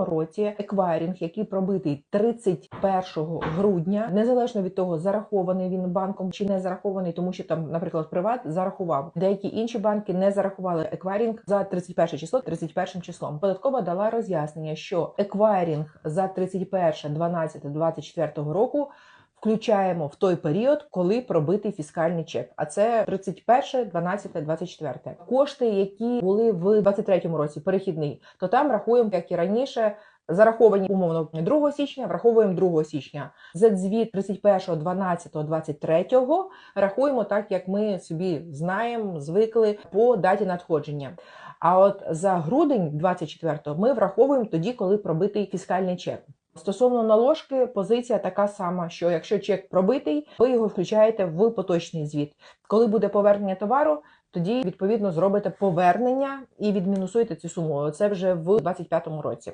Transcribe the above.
році еквайрінг, який пробитий 31 грудня, незалежно від того, зарахований він банком чи не зарахований, тому що там, наприклад, приват зарахував. Деякі інші банки не зарахували еквайрінг за 31 число, 31 числом. Податкова дала роз'яснення, що еквайрінг за 31, 12, 24 року. Включаємо в той період, коли пробитий фіскальний чек. А це 31, 12, 24. Кошти, які були в 23 році, перехідний, то там рахуємо, як і раніше, зараховані умовно 2 січня, враховуємо 2 січня. За звіт 31, 12, 23 рахуємо так, як ми собі знаємо, звикли по даті надходження. А от за грудень 24 ми враховуємо тоді, коли пробитий фіскальний чек. Стосовно наложки, позиція така сама, що якщо чек пробитий, ви його включаєте в поточний звіт. Коли буде повернення товару, тоді відповідно зробите повернення і відмінусуєте цю суму. Це вже в 25-му році.